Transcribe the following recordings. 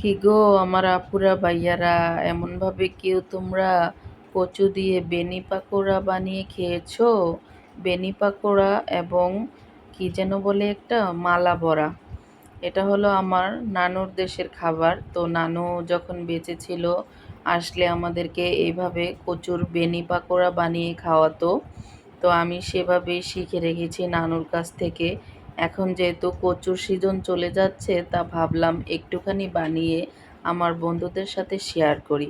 কি গো আমার আপুরা ভাইয়ারা? এমনভাবে কেউ তোমরা কচু দিয়ে বেনি পাকোড়া বানিয়ে খেয়েছো? বেনি পাকোড়া এবং কি যেন বলে একটা মালা বড়া এটা হলো আমার নানুর দেশের খাবার। তো নানু যখন বেঁচে ছিল, আসলে আমাদেরকে এইভাবে কচুর বেনি পাকোড়া বানিয়ে খাওয়াতো। তো আমি সেভাবেই শিখে রেখেছি নানুর কাছ থেকে এখন যেহেতু কচুর সিজন চলে যাচ্ছে, তা ভাবলাম একটুখানি বানিয়ে আমার বন্ধুদের সাথে শেয়ার করি।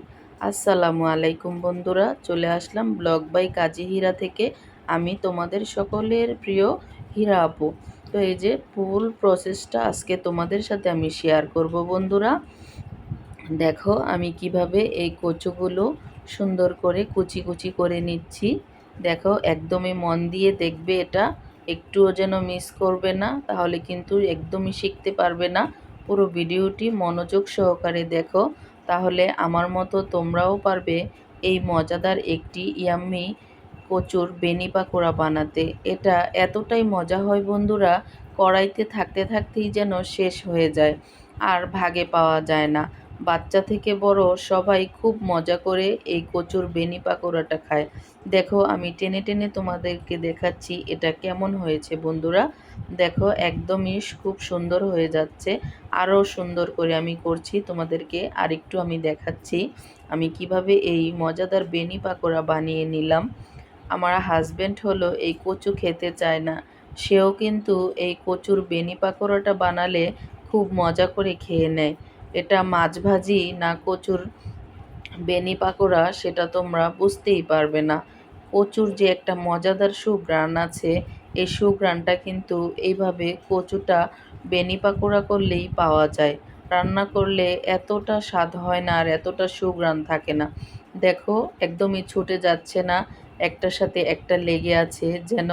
আসসালামু আলাইকুম বন্ধুরা, চলে আসলাম ব্লগ বাই কাজী হীরা থেকে। আমি তোমাদের সকলের প্রিয় হীরা আপু। তো এই যে ফুল প্রসেসটা আজকে তোমাদের সাথে আমি শেয়ার করব বন্ধুরা। দেখো আমি কীভাবে এই কচুগুলো সুন্দর করে কুচি কুচি করে নিচ্ছি। দেখো একদমই মন দিয়ে দেখবে এটা। একটুও যেন মিস করবে না, তাহলে কিন্তু একদমই শিখতে পারবে না। পুরো ভিডিওটি মনোযোগ সহকারে দেখো, তাহলে আমার মতো তোমরাও পারবে এই মজাদার একটি ইয়াম্মি কচুর বেনি পাকোড়া বানাতে। এটা এতটাই মজা হয় বন্ধুরা, কড়াইতে থাকতে থাকতেই যেন শেষ হয়ে যায়, আর ভাগে পাওয়া যায় না। বাচ্চা থেকে বড় সবাই খুব মজা করে এই কচুর বেনি পাকোড়াটা খায়। দেখো, আমি টেনে টেনে তোমাদেরকে দেখাচ্ছি এটা কেমন হয়েছে বন্ধুরা। দেখো, একদমই খুব সুন্দর হয়ে যাচ্ছে। আরও সুন্দর করে আমি করছি, তোমাদেরকে আরেকটু আমি দেখাচ্ছি। আমি কীভাবে এই মজাদার বেনি পাকোড়া বানিয়ে নিলাম। আমার হাজব্যান্ড হলো এই কচু খেতে চায় না। সেও কিন্তু এই কচুর বেনি পাকোড়াটা বানালে খুব মজা করে খেয়ে নেয়। এটা মাছ ভাজি না কচুর বেনি পাকোড়া সেটা তোমরা বুঝতেই পারবে না। কচুর যে একটা মজাদার সুঘ্রাণ আছে, এই সুঘ্রাণটা কিন্তু এইভাবে কচুটা বেনি পাকোড়া করলেই পাওয়া যায়। রান্না করলে এতটা স্বাদ হয় না আর এতটা সুঘ্রাণ থাকে না। দেখো, একদমই ছুটে যাচ্ছে না, একটার সাথে একটা লেগে আছে যেন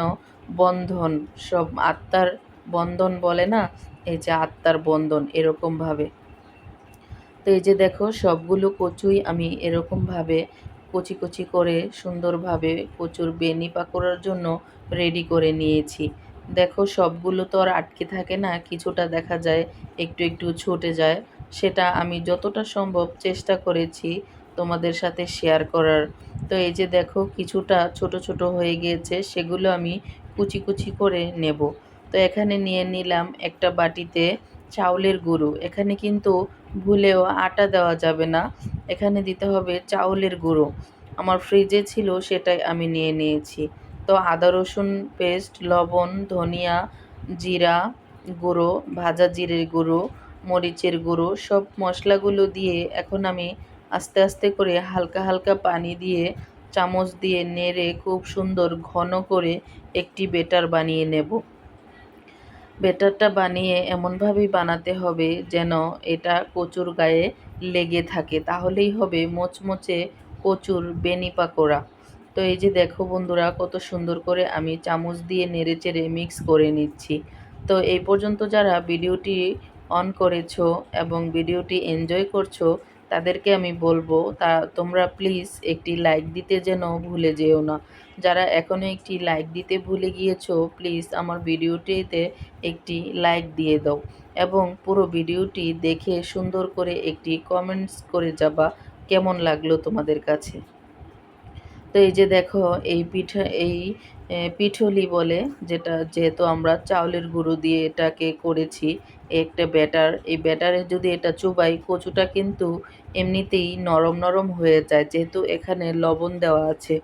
বন্ধন, সব আত্মার বন্ধন বলে না? এই যে আত্মার বন্ধন, এরকমভাবে। তো এই যে দেখো, সবগুলো কচুই আমি এরকমভাবে কচি কচি করে সুন্দরভাবে কচুর বেনি পাকোড়ার জন্য রেডি করে নিয়েছি। দেখো, সবগুলো তো আর আটকে থাকে না, কিছুটা দেখা যায় একটু একটু ছুটে যায়। সেটা আমি যতটা সম্ভব চেষ্টা করেছি তোমাদের সাথে শেয়ার করার। তো এই যে দেখো, কিছুটা ছোট ছোট হয়ে গিয়েছে, সেগুলো আমি কুচি কুচি করে নেব। তো এখানে নিয়ে নিলাম একটা বাটিতে চাউলের গুঁড়ো। এখানে কিন্তু ভুলেও আটা দেওয়া যাবে না। এখানে দিতে হবে চাউলের গুঁড়ো। আমার ফ্রিজে ছিল, সেটাই আমি নিয়ে নিয়েছি। তো আদা, রসুন পেস্ট, লবণ, ধনিয়া জিরা গুঁড়ো, ভাজা জিরের গুঁড়ো, মরিচের গুঁড়ো, সব মশলাগুলো দিয়ে এখন আমি আস্তে আস্তে করে হালকা হালকা পানি দিয়ে, চামচ দিয়ে নেড়ে খুব সুন্দর ঘন করে একটি বেটার বানিয়ে নেব। বেটারটা বানিয়ে এমনভাবেই বানাতে হবে যেন এটা কচুর গায়ে লেগে থাকে। তাহলেই হবে মোচমোচে কচুর বেনি পাকোড়া। তো এই যে দেখো বন্ধুরা, কত সুন্দর করে আমি চামচ দিয়ে নেড়ে চেড়ে মিক্স করে নিচ্ছি। তো এই পর্যন্ত যারা ভিডিওটি অন করেছ এবং ভিডিওটি এনজয় করছ তাদেরকে আমি বলব, তা তোমরা প্লিজ একটি লাইক দিতে যেন ভুলে যেও না। যারা এখনও একটি লাইক দিতে ভুলে গিয়েছো প্লিজ আমার ভিডিওটিতে একটি লাইক দিয়ে দাও এবং পুরো ভিডিওটি দেখে সুন্দর করে একটি কমেন্টস করে যাবা। কেমন লাগল তোমাদের কাছে? তো এই যে দেখো, এই পিঠা, এই পিঠলি বলে যেটা যেহেতু আমরা চাউলের গুঁড়ো দিয়ে এটাকে করেছি, একটা ব্যাটার, এই ব্যাটারে যদি এটা চুবাই, কচুটা কিন্তু এমনিতেই নরম নরম হয়ে যায়, যেহেতু এখানে লবণ দেওয়া আছে।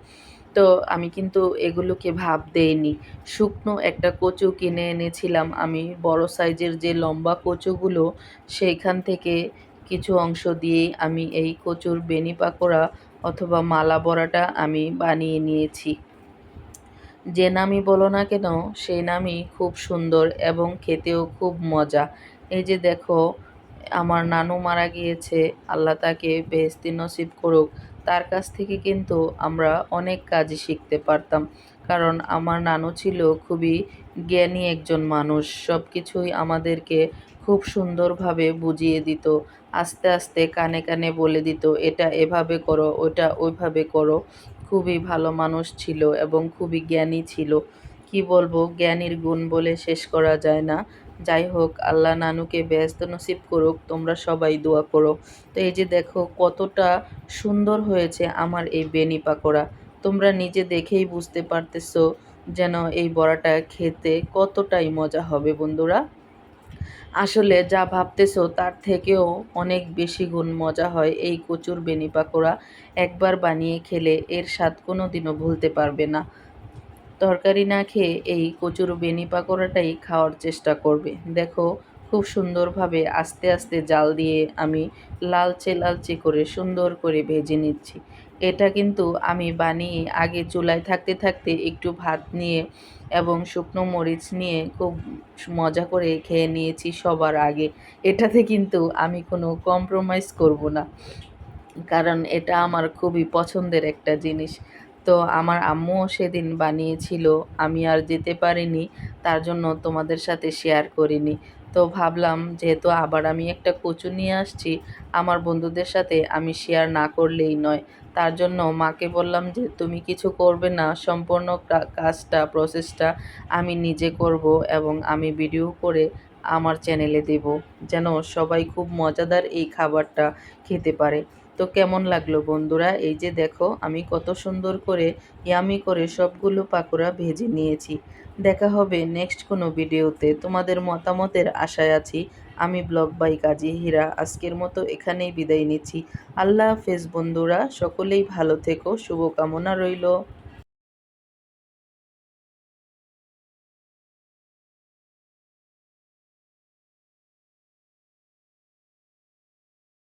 তো আমি কিন্তু এগুলোকে ভাব দেইনি। শুকনো একটা কচু কিনে এনেছিলাম আমি, বড় সাইজের যে লম্বা কচুগুলো, সেইখান থেকে কিছু অংশ দিয়েই আমি এই কচুর বেনি পাকোড়া অথবা মালা বড়াটা আমি বানিয়ে নিয়েছি। যে নামই বলো না কেন, সেই নামই খুব সুন্দর এবং খেতেও খুব মজা। এই যে দেখো, আমার নানু মারা গিয়েছে, আল্লাহ তাকে বেহস্তি নসিব করুক। তার কাছ থেকে কিন্তু আমরা অনেক কাজই শিখতে পারতাম, কারণ আমার নানু ছিল খুবই জ্ঞানী একজন মানুষ। সব কিছুই আমাদেরকে খুব সুন্দরভাবে বুঝিয়ে দিত, আস্তে আস্তে কানে কানে বলে দিত, এটা এভাবে করো, ওটা ওইভাবে করো। খুবই ভালো মানুষ ছিল এবং খুবই জ্ঞানী ছিল। কি বলব, জ্ঞানীর গুণ বলে শেষ করা যায় না। যাই হোক, আল্লাহ নানুকে ব্যস্ত নসিব করুক, তোমরা সবাই দোয়া করো। তো এই যে দেখো, কতটা সুন্দর হয়েছে আমার এই বেনি পাকোড়া। তোমরা নিজে দেখেই বুঝতে পারতেছো যেন এই বড়াটা খেতে কতটাই মজা হবে, বন্ধুরা। আসলে যা ভাবতেছো তার থেকেও অনেক বেশি গুণ মজা হয় এই কচুর বেনি পাকোড়া একবার বানিয়ে খেলে এর স্বাদ কোনো দিনও ভুলতে পারবে না। তরকারি না খেয়ে এই কচুর বেনি পাকোড়াটাই খাওয়ার চেষ্টা করবে। দেখো খুব সুন্দরভাবে আস্তে আস্তে জাল দিয়ে আমি লালচে লালচে করে সুন্দর করে ভেজে নিচ্ছি। এটা কিন্তু আমি বানিয়ে আগে চুলায় থাকতে থাকতে একটু ভাত নিয়ে এবং শুকনো মরিচ নিয়ে খুব মজা করে খেয়ে নিয়েছি সবার আগে। এটাতে কিন্তু আমি কোনো কম্প্রোমাইজ করব না। কারণ এটা আমার খুবই পছন্দের একটা জিনিস। তো আমার আম্মুও সেদিন বানিয়েছিল, আমি আর যেতে পারিনি, তার জন্য তোমাদের সাথে শেয়ার করিনি। তো ভাবলাম যেহেতু আবার আমি একটা কচু নিয়ে আসছি, আমার বন্ধুদের সাথে আমি শেয়ার না করলেই নয়। তার জন্য মাকে বললাম যে, তুমি কিছু করবে না, সম্পূর্ণ কাজটা প্রসেসটা আমি নিজে করব এবং আমি ভিডিও করে আমার চ্যানেলে দেব, যেন সবাই খুব মজাদার এই খাবারটা খেতে পারে। তো কেমন লাগল বন্ধুরা? এই যে দেখো, আমি কত সুন্দর করে ইয়ামি করে সবগুলো পাকোড়া ভেজে নিয়েছি। দেখা হবে নেক্সট কোনো ভিডিওতে। তোমাদের মতামতের আশায় আছি। আমি ব্লগ বাই কাজী হীরা। আজকের মতো এখানেই বিদায় নিচ্ছি। আল্লাহ হাফেজ বন্ধুরা। সকলেই ভালো থেকো। শুভকামনা রইল।